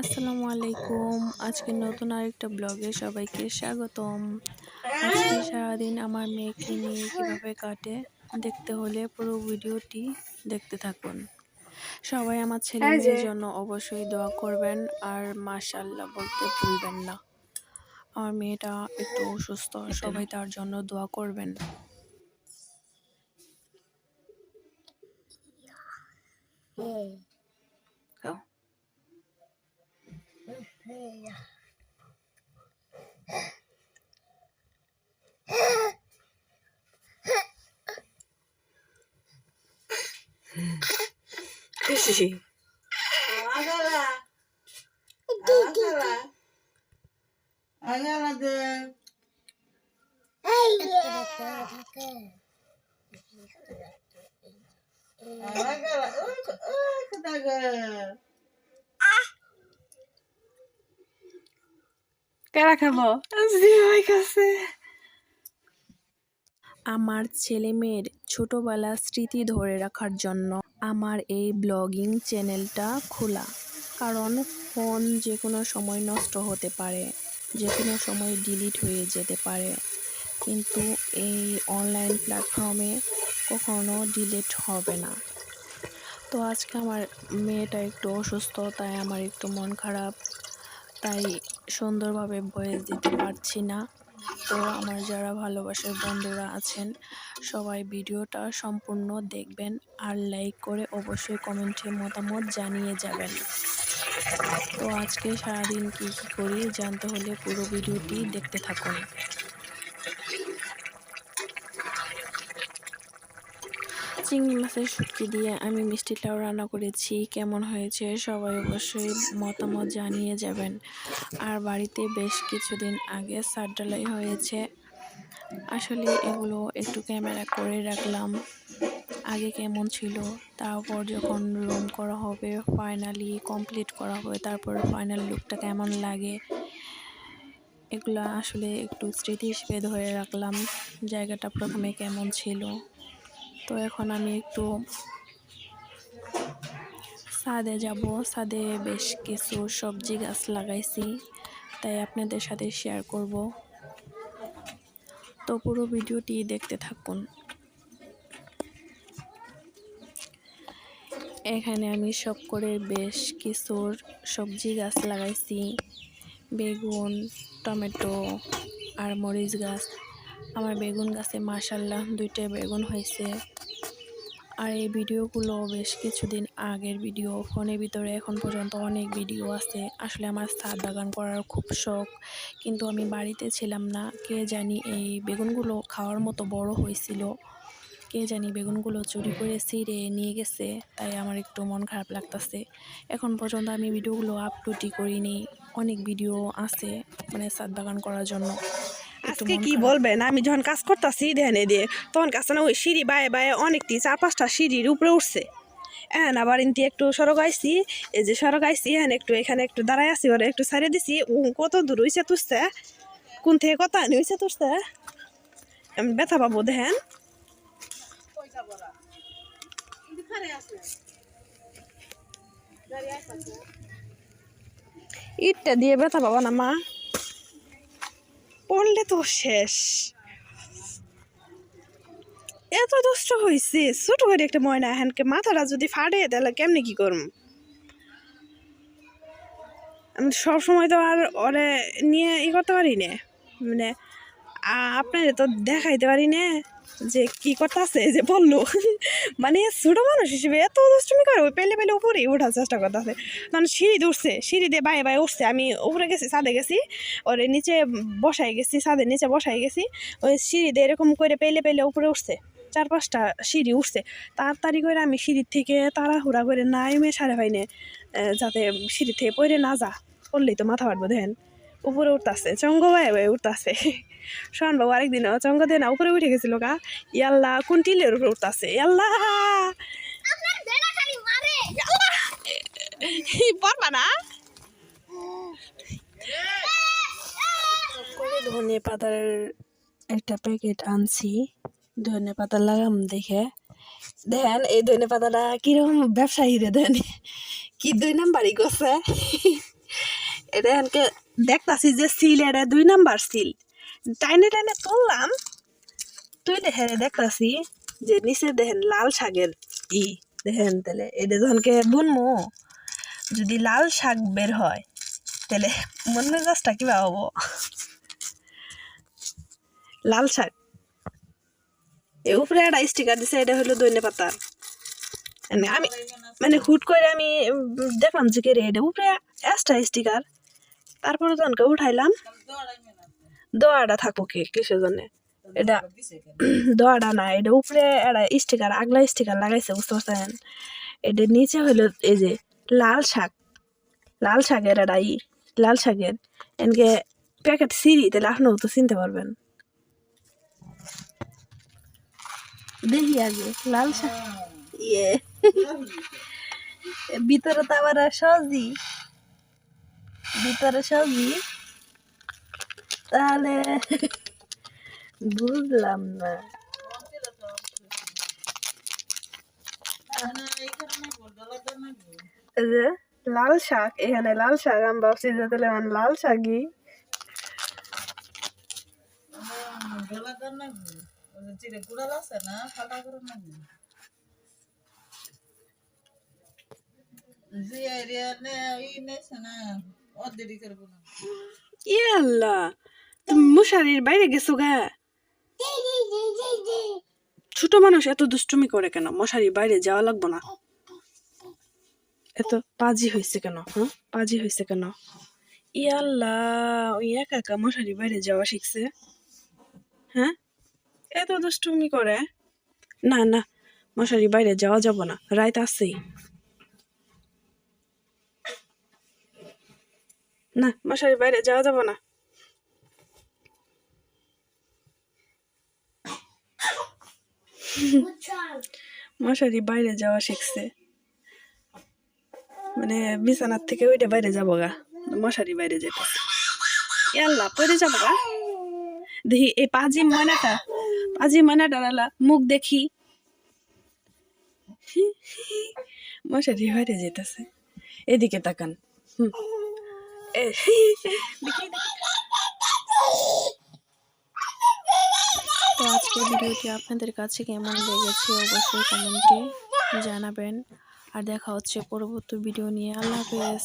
আসসালামু আলাইকুম। আজকে নতুন আরেকটা ব্লগে সবাইকে স্বাগতম। আজকে সারাদিন আমার মেয়েকে নিয়ে কীভাবে কাটে দেখতে হলে পুরো ভিডিওটি দেখতে থাকুন। সবাই আমার ছেলে মেয়ের জন্য অবশ্যই দোয়া করবেন আর মাশাল্লাহ বলতে ভুলবেন না। আমার মেয়েটা একটু অসুস্থ সবাই তার জন্য দোয়া করবেন। খাও। Iya. Sih. Agala. Agala. Agala de. Agala. Agala. Agala. কারা খাব কাছে আমার ছেলে মেয়ের ছোটবেলার স্মৃতি ধরে রাখার জন্য আমার এই ব্লগিং চ্যানেলটা খোলা। কারণ ফোন যে কোনো সময় নষ্ট হতে পারে যে কোনো সময় ডিলিট হয়ে যেতে পারে। কিন্তু এই অনলাইন প্ল্যাটফর্মে কখনো ডিলিট হবে না। তো আজকে আমার মেয়েটা একটু অসুস্থ তাই আমার একটু মন খারাপ। তাই সুন্দরভাবে বয়েস দিতে পারছি না। তো আমার যারা ভালোবাসার বন্ধুরা আছেন, সবাই ভিডিওটা সম্পূর্ণ দেখবেন আর লাইক করে অবশ্যই কমেন্টে মতামত জানিয়ে যাবেন। তো আজকে সারাদিন কী কী করি জানতে হলে পুরো ভিডিওটি দেখতে থাকুন। চিংড়ি মাছের শুটকি দিয়ে আমি মিষ্টিটাও রান্না করেছি। কেমন হয়েছে সবাই অবশ্যই মতামত জানিয়ে যাবেন। আর বাড়িতে বেশ কিছুদিন আগে সার ডালাই হয়েছে। আসলে এগুলো একটু ক্যামেরা করে রাখলাম। আগে কেমন ছিল? তারপর যখন রুম করা হবে ফাইনালি কমপ্লিট করা হবে, তারপর ফাইনাল লুকটা কেমন লাগে? এগুলো আসলে একটু স্মৃতি হিসেবে ধরে রাখলাম। জায়গাটা প্রথমে কেমন ছিল? তো এখন আমি একটু ছাদে যাব। ছাদে বেশ কিছু সবজি গাছ লাগাইছি, তাই আপনাদের সাথে শেয়ার করব। তো পুরো ভিডিওটি দেখতে থাকুন। এখানে আমি সব করে বেশ কিছু সবজি গাছ লাগাইছি। বেগুন, টমেটো আর মরিচ গাছ। আমার বেগুন গাছে মাসাল্লাহ দুইটা বেগুন হয়েছে। আর এই ভিডিওগুলো বেশ কিছুদিন আগের ভিডিও। ফোনের ভিতরে এখন পর্যন্ত অনেক ভিডিও আছে। আসলে আমার ছাদ বাগান করার খুব শখ। কিন্তু আমি বাড়িতে ছিলাম না। কে জানি এই বেগুনগুলো খাওয়ার মতো বড় হয়েছিল। কে জানি বেগুনগুলো চুরি করে ছিঁড়ে নিয়ে গেছে। তাই আমার একটু মন খারাপ লাগতেছে। এখন পর্যন্ত আমি ভিডিওগুলো আপলোডই করিনি। অনেক ভিডিও আছে মানে ছাদ বাগান করার জন্য। আজকে কি বলবেন? আমি যখন কাজ করতেছি ধ্যানে দিয়ে তখন কাজটা না ওই সিঁড়ি বায়ে বায়ে অনেকটি চার পাঁচটা সিঁড়ির উপরে উঠছে। হ্যাঁ আবার ইনটি একটু সড়ক আইসি এই যে সড়ক আইসি হ্যাঁ একটু এখানে একটু দাঁড়াই আছি ওরা একটু ছাড়িয়ে দিছি। ও কত দূর হইছে তুসছে? কোন থেকে কত আনি হইছে তুসছে? আমি ব্যথা পাবো দেখেন। ইটটা দিয়ে ব্যথা পাবো না মা। পড়লে তো শেষ। এত দুষ্ট হয়েছে ছোট করে একটা ময়না হ্যানকে মাথাটা যদি ফাটে তাহলে কেমনে কি করম? আমি সবসময় তো আর ওরে নিয়ে ই করতে পারি না। মানে আপনারে তো দেখাইতে পারি না যে কি করতে আছে যে বলল। মানে ছোটো মানুষ হিসেবে এত দুষ্টুমি করে পেলে পেলে উপরে ওঠার চেষ্টা করতেছে। মানে সিঁড়ি উঠছে সিঁড়ি দিয়ে বায়ে বায়ে উঠছে। আমি উপরে গেছি, ছাদে গেছি, ওরে নিচে বসাই গেছি ছাদের নিচে বসাই গেছি। ওই সিঁড়ি দিয়ে এরকম করে পেলে পেলে উপরে উঠছে, চার পাঁচটা সিঁড়ি উঠছে। তাড়াতাড়ি করে আমি সিঁড়ির থেকে তাড়াহুড়া করে নাইমে সারে পাইনে যাতে সিঁড়ি থেকে পড়ে না যা পড়লেই তো মাথা ফাটবো, দেখেন। উপরে উঠতেছে চঙ্গ বায়ে বায়ে উঠতেছে শোন বাবু আরেকদিন চঙ্গ দিয়ে না উপরে উঠে গেছিল গা ইয়াল্লা কোন টিলের উপরে উঠতেছে ইয়াল্লা পারবা না ধনে পাতার একটা প্যাকেট আনছি ধনে পাতা লাগাম দেখে দেন এই ধনে পাতাটা কীরকম ব্যবসায়ী রে দেন কি দুই নাম্বারই করছে এটা এনকে দেখতাছি যে সিল এটা দুই নাম্বার সিল টাইনে টাইনে তুললাম, তুইলে হেরে দেখতাছি যে নিচে দেখেন লাল শাকের ই। দেখেন তাহলে এটা যখনকে বুনমু, যদি লাল শাক বের হয়, তাহলে মন মেজাজটা কিবা হব? লাল শাক। এ উপরে একটা স্টিকার দিছে, এটা হলো দৈন্য পাতা। আমি মানে হুট করে আমি দেখলাম যে কে রে, এটা উপরে এক্সট্রা স্টিকার তারপরে তখনকে উঠাইলাম। দোয়াটা থাকব কি, কিসের জন্য? এটা দোয়াটা না, এটা উপরে একটা স্টিকার আগলা স্টিকার লাগাইছে, বুঝতে পারছেন? এটা নিচে হলো এই যে লাল শাক। লাল শাকের একটা ই, লাল শাকের। এনকে প্যাকেট সিঁড়ি, তাহলে আপনিও তো চিনতে পারবেন। দেখি আগে, লাল শাক। ইয়ে। ভিতরে তো আবার সবজি। ভিতরে সবজি তাহলে বুঝলাম না। লাল শাক, এখানে লাল শাক, আমি ভাবছি যে তাহলে আমার লাল শাকই। না। মশারির বাইরে গেছো গা। ছোট মানুষ এত দুষ্টুমি করে কেন? মশারির বাইরে যাওয়া লাগবো না। এত পাজি হয়েছে কেন? হ্যাঁ? পাজি হয়েছে কেন? ই আল্লাহ, ওই একা একা মশারির বাইরে যাওয়া শিখছে। হ্যাঁ? এত দুষ্টুমি করে। না না মশারি বাইরে যাওয়া যাব না। রাইত আছেই। না মশারি বাইরে যাওয়া যাব না। মশারি বাইরে যাওয়া শিখছে। মানে বিছানার থেকে ওইটা বাইরে যাব গা, মশারি বাইরে যেতেছে। আল্লাহ পরে যাব গা। দেখি, এই পাজি ময়নাটা পাজি ময়নাটা আল্লাহ মুখ দেখি। মশারি বাইরে যেতেছে। এদিকে তাকান। হুম। তো আজকের ভিডিওটি আপনাদের কাছে কেমন লেগেছে অবশ্যই কমেন্টে জানাবেন। আর দেখা হচ্ছে পরবর্তী ভিডিও নিয়ে। আল্লাহ হাফেজ।